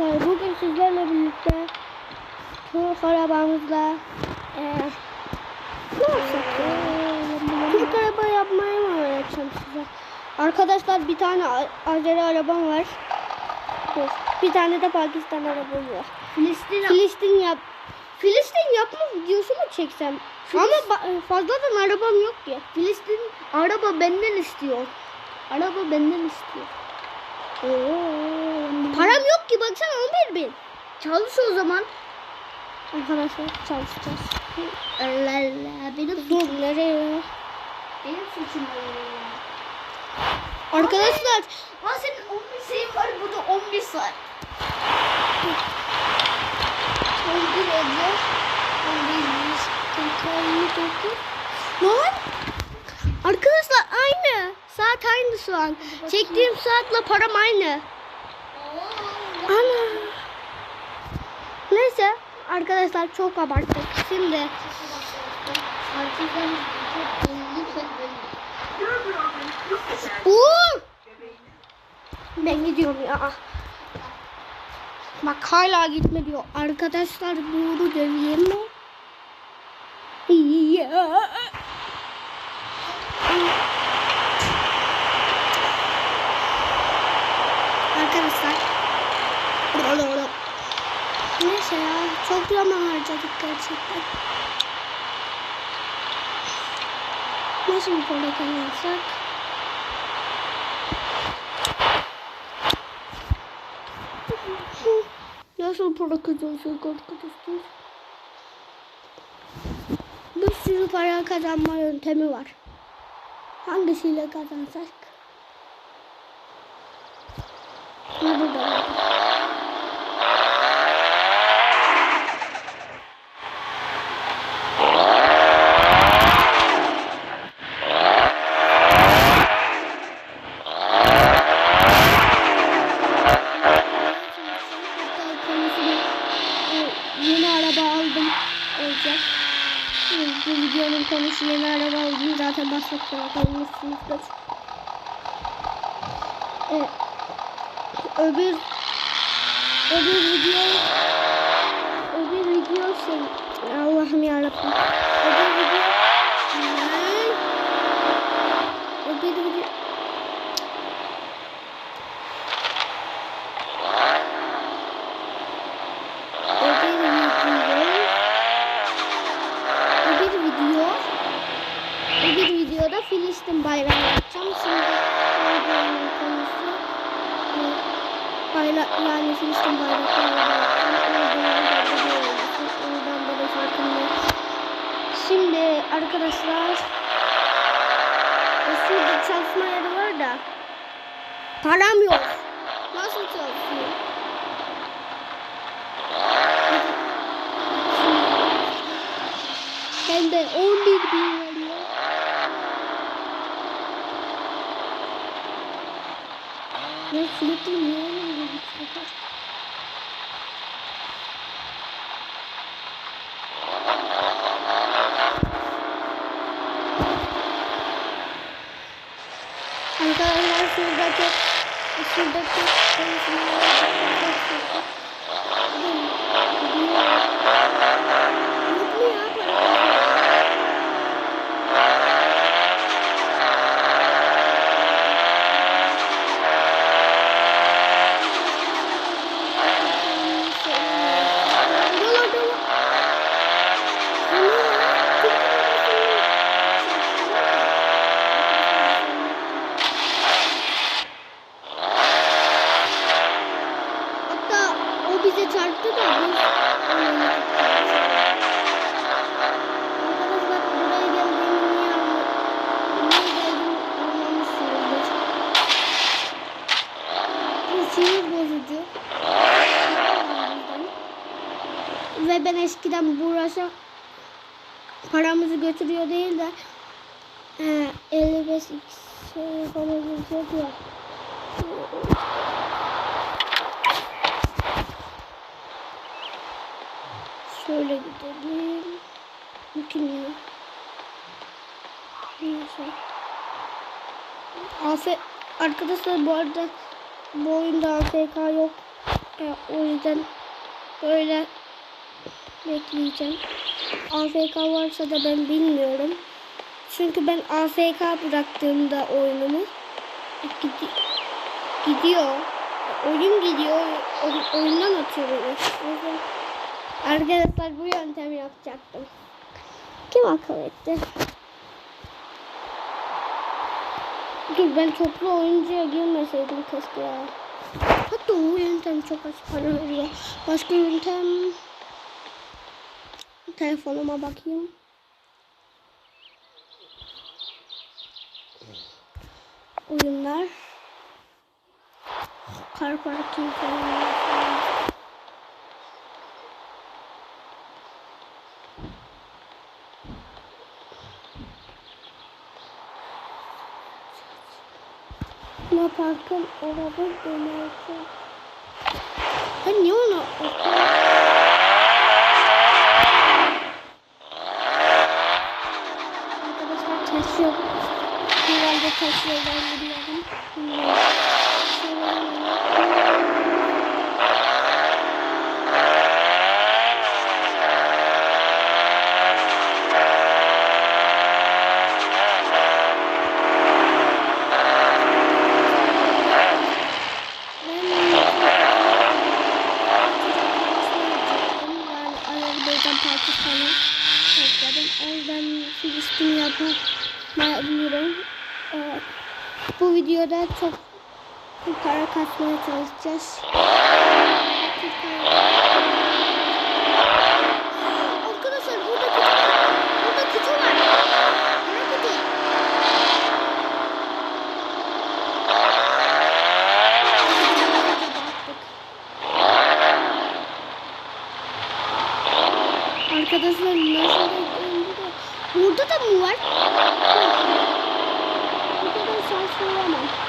arkadaşlar bugün sizlerle birlikte Türk arabamızla ya? Türk araba yapmayı mı öğreteceğim size? Arkadaşlar bir tane Azeri arabam var. Bir tane de Pakistan arabam var. Filistin Filistin yap. Filistin yapma videosu mu çeksem? Ama ba- fazladan arabam yok ya. Filistin araba benden istiyor. Araba benden istiyor. Param yok ki baksana 11 bin. Çalış o zaman. Arkadaşlar çalışacağız. Allah Allah benim Dur nereye? benim suçum Arkadaşlar Aa senin 11 sayın var bu da 11 saat. 11 Ece. 11 Lan! Arkadaşlar aynı. Saat aynı şu an. Çektiğim saatle param aynı. Ana. Neyse arkadaşlar çok abarttık. Şimdi Uğur! Ben gidiyorum ya. Bak hala gitme diyor. Arkadaşlar Uğur'u döveyim mi? Ya. Arkadaşlar. Neyse zaman harcadık gerçekten. Nasıl bir polika yapsak? Nasıl polika yapsak arkadaşlar? Bir sürü para kazanma yöntemi var. Hangisiyle kazansak? Burada var? Yeni araba aldım olacak. Bu videonun konusu yeni araba aldım. Zaten başlıklara koymuşsunuzdur. Evet. Öbür öbür video öbür video şey Allah'ım yarabbim öbür video öbür video öbür videoda Filistin bayrağı yapacağım. Şimdi bu videonun konusu e, bayrak yani Filistin bayrakları yapacağım. Oradan böyle farkında. Şimdi arkadaşlar e, şurada çalışma yeri var da param yok. Nasıl çalışıyor? Hem de 11 bin veriyor. Ne sürekli niye öyle var? Arkadaşlar şuradaki şuradaki konuşmaları çok çok Yok mu ya para? Dolar dolar. Ana, Türk Hatta o bize çarptı da biz onu Arkadaşlar buraya geldiğimi niye anla- niye geldiğimi anlamışsınızdır. Bu sinir bozucu. Ve ben eskiden burası paramızı götürüyor değil de e, 55 x şey falan ya. Şöyle gidelim. Mümkün ya. Neyse. Afe arkadaşlar bu arada bu oyunda AFK yok. E, o yüzden böyle bekleyeceğim. AFK varsa da ben bilmiyorum. Çünkü ben AFK bıraktığımda oyunumu gidi- gidiyor. Oyun gidiyor. o- oyundan atıyor arkadaşlar bu yöntemi yapacaktım. Kim akıl etti? Dur ben toplu oyuncuya girmeseydim keşke ya. Hatta o yöntem çok az para veriyor. Başka yöntem... Telefonuma bakayım. Oyunlar. Kar parking falan. Luna Park'ın araba dönerken. Ben niye ona Arkadaşlar ters yol. Herhalde ters yoldan gidiyorum. Bilmiyorum. Yani Azerbaycan Pakistan'ı topladım. O yüzden Filistin yapamayabilirim. Ee, bu videoda çok para kasmaya çalışacağız. Arkadaşlar burada kutu. Burada kutu var. Para kutu. Arkadaşlar nasıl Burada da mı var? Bu kadar şanslı olamam.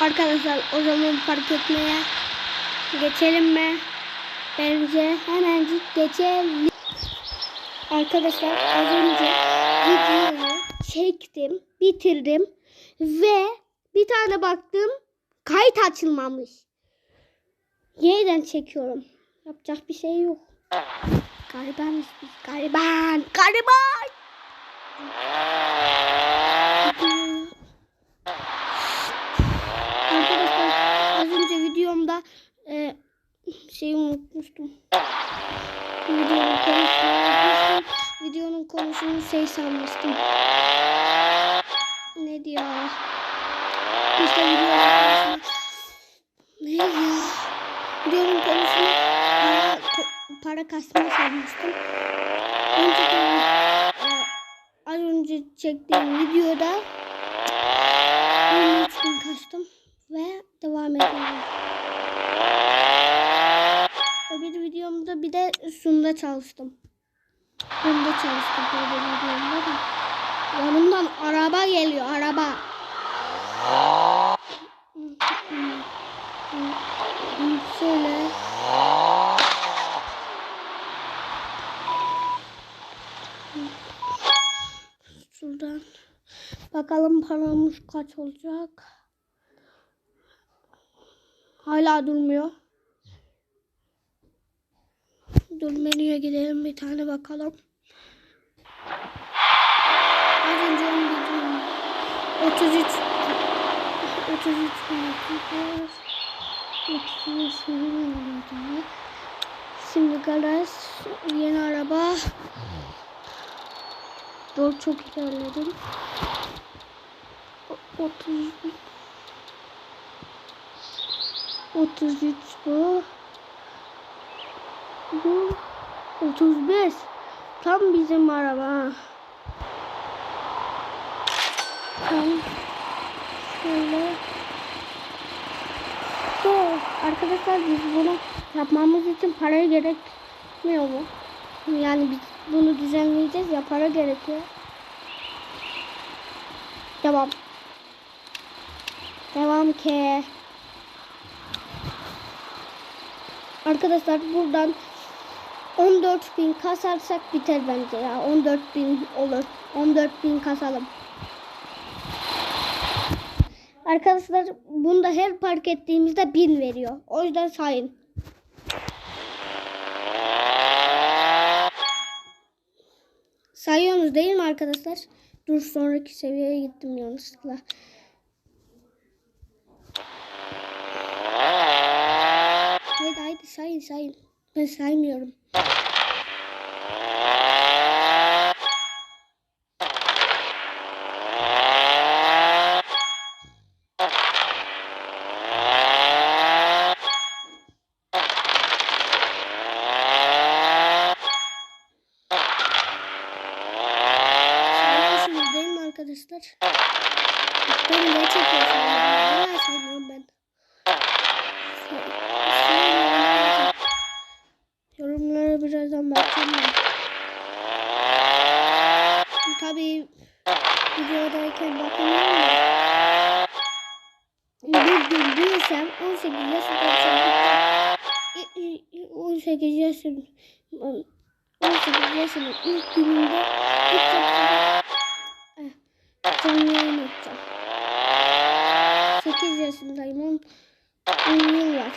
Arkadaşlar o zaman fark etmeye geçelim mi? Bence hemencik geçelim. Arkadaşlar az önce videoyu çektim, bitirdim ve bir tane baktım kayıt açılmamış. Yeniden çekiyorum. Yapacak bir şey yok. Garibanız biz. Gariban. Gariban. Arkadaşlar az önce videomda e, şeyi unutmuştum. Videonun konusunu unutmuştum. Videonun konusunu şey sanmıştım. Ne diyor? İşte videonun konusunu. Ne diyor? Videonun konusunu para, para kasma sanmıştım. Önceki, e, az önce çektiğim videoda 23 bin kastım ve devam ediyorum. Öbür videomda bir de Sunda çalıştım. Sunda çalıştım öbür videomda da. Yanımdan araba geliyor araba. Şöyle. Şuradan. Bakalım paramız kaç olacak. Hala durmuyor. Dur menüye gidelim bir tane bakalım. Az önce onu bildim. 33 33 33 33 oluyordu. Şimdi garaj yeni araba. Dur çok ilerledim. O- 30 33 bu. Bu 35. Tam bizim araba. Tam şöyle. Dur. Arkadaşlar biz bunu yapmamız için paraya gerekmiyor mu? Yani biz bunu düzenleyeceğiz ya para gerekiyor. Devam. Devam ki. Arkadaşlar buradan 14.000 kasarsak biter bence ya. 14.000 olur. 14.000 kasalım. Arkadaşlar bunda her park ettiğimizde 1000 veriyor. O yüzden sayın. Sayıyorsunuz değil mi arkadaşlar? Dur sonraki seviyeye gittim yanlışlıkla. Haydi haydi sayın sayın. Ben saymıyorum. Sayıyorsunuz değil mi arkadaşlar? Ben ne çekiyorsun? Hala saymıyorum ben. Yorumlara birazdan bakacağım ben. Tabii videodayken bakamıyorum da. Bir gün büyüsem 18 yaşındayım. 18 yaşım 18 yaşımın ilk gününde ilk canlı yayın açacağım. 8 yaşındayım. 10, 10 yıl var.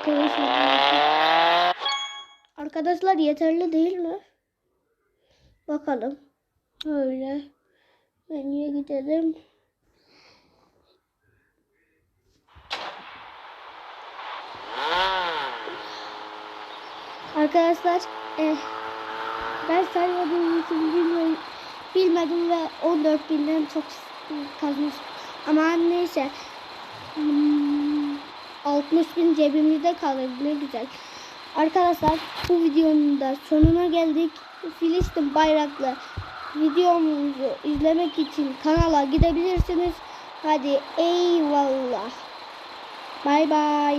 Arkadaşlar, arkadaşlar yeterli değil mi? Bakalım. Öyle. Menüye gidelim. Arkadaşlar eh, ben saymadığım için bilmiyorum, bilmedim ve 14 binden çok kazmış. Ama neyse. Hmm, 60 bin cebimizde kalır ne güzel. Arkadaşlar bu videonun da sonuna geldik. Filistin bayraklı videomuzu izlemek için kanala gidebilirsiniz. Hadi eyvallah. Bay bay.